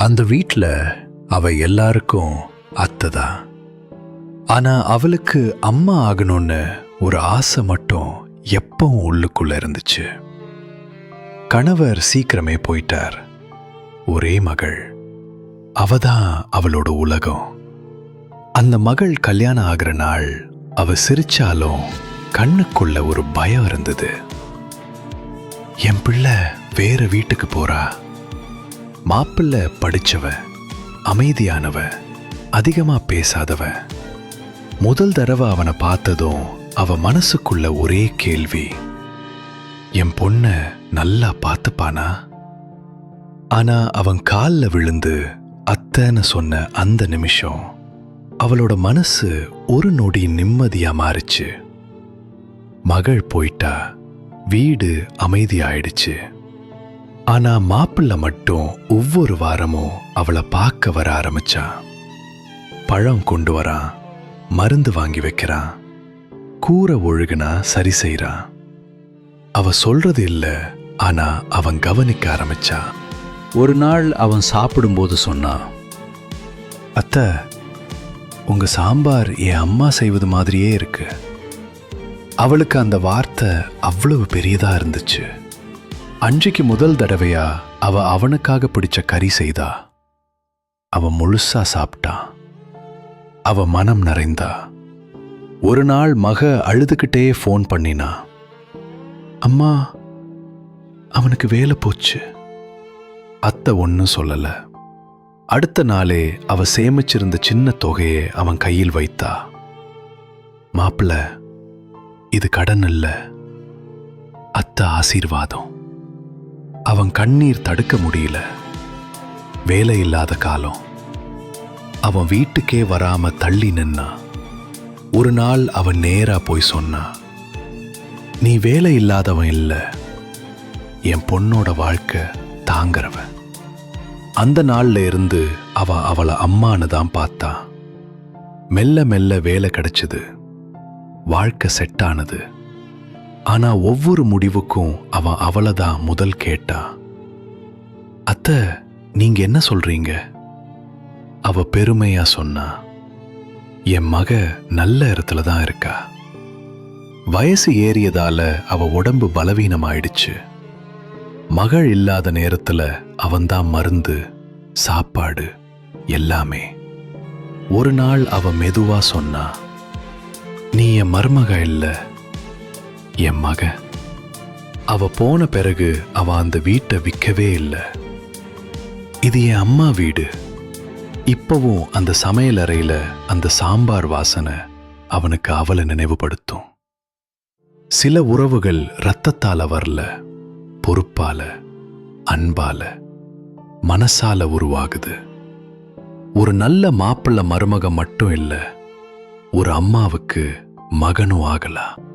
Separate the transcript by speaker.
Speaker 1: அந்த வீட்டில் அவ எல்லாருக்கும் அத்தை தான். ஆனால் அவளுக்கு அம்மா ஆகணும்னு ஒரு ஆசை மட்டும் எப்பவும் உள்ளுக்குள்ள இருந்துச்சு. கணவர் சீக்கிரமே போயிட்டார். ஒரே மகள். அவ தான் அவளோட உலகம். அந்த மகள் கல்யாணம் ஆகிற நாள் அவ சிரிச்சாலும் கண்ணுக்குள்ள ஒரு பயம் இருந்தது. என் பிள்ளை வேற வீட்டுக்கு போறா? மாப்பிள்ள படிச்சவ அமைதியானவ அதிகமா பேசாதவ. முதல் தடவை அவனை பார்த்ததும் அவ மனசுக்குள்ள ஒரே கேள்வி என் பொண்ண நல்லா பார்த்துப்பானா? ஆனா அவன் கால்ல விழுந்து அத்தைன்னு சொன்ன அந்த நிமிஷம் அவளோட மனசு ஒரு நொடி நிம்மதியா மாறுச்சு. மகள் போயிட்டா வீடு அமைதியாயிடுச்சு. ஆனா மாப்பிள்ளை மட்டும் ஒவ்வொரு வாரமும் அவளை பார்க்க வர ஆரம்பிச்சான். பழம் கொண்டு வரான் மருந்து வாங்கி வைக்கிறான் கூரை ஒழுகுனா சரி செய்றான். அவ சொல்றது இல்ல ஆனா அவன் கவனிக்க ஆரம்பிச்சான். ஒரு நாள் அவன் சாப்பிடும்போது சொன்னான் அத்தை உங்க சாம்பார் என் அம்மா செய்வது மாதிரியே இருக்கு. அவளுக்கு அந்த வார்த்தை அவ்வளவு பெரியதா இருந்துச்சு. அன்றைக்கு முதல் தடவையா அவ அவனுக்காக பிடிச்ச கறி செய்தா. அவ முழுசா சாப்பிட்டான் அவ மனம் நிறைந்தா. ஒரு நாள் மக அழுதுகிட்டே ஃபோன் பண்ணினா. அம்மா அவனுக்கு வேலை போச்சு. அத்தை ஒன்றும் சொல்லல. அடுத்த நாளே அவ சேமிச்சிருந்த சின்ன தொகையை அவன் கையில் வைத்தா. மாப்பிள்ள இது கடன் இல்லை அத்தை ஆசீர்வாதம். அவன் கண்ணீர் தடுக்க முடியல. வேலை இல்லாத காலம். அவன் வீட்டுக்கே வராம தள்ளி நின்னா. ஒரு நாள் அவன் நேரா போய் சொன்னா நீ வேலை இல்லாதவன் இல்லை. என் பொண்ணோட வாழ்க்கை தாங்குறவன். அந்த நாள்ல இருந்து அவ அவளை அம்மான்னு தான் பார்த்தா. மெல்ல மெல்ல வேலை கிடைச்சது. வாழ்க்கை செட் ஆனது. ஆனா ஒவ்வொரு முடிவுக்கும் அவன் அவளை தான் முதல் கேட்டா. அத்தை நீங்க என்ன சொல்றீங்க? அவ பெருமையா சொன்னா. என் மக நல்ல இடத்துல தான் இருக்கா. வயசு ஏறியதால அவ உடம்பு பலவீனமாயிடுச்சு. மகள் இல்லாத நேரத்துல அவன்தான் மருந்து சாப்பாடு எல்லாமே. ஒரு நாள் அவ மெதுவா சொன்னா. நீ என் மருமக இல்லை. என் மக. அவ போன பிறகு அவ அந்த வீட்டை விற்கவே இல்லை. இது என் அம்மா வீடு. இப்பவும் அந்த சமையல் அறையில அந்த சாம்பார் வாசனை அவனுக்கு அவளை நினைவுபடுத்தும். சில உறவுகள் ரத்தத்தால வரல பொறுப்பால அன்பால மனசால உருவாகுது. ஒரு நல்ல மாப்பிள்ளை மருமக மட்டும் இல்ல ஒரு அம்மாவுக்கு மகனும் ஆகலாம்.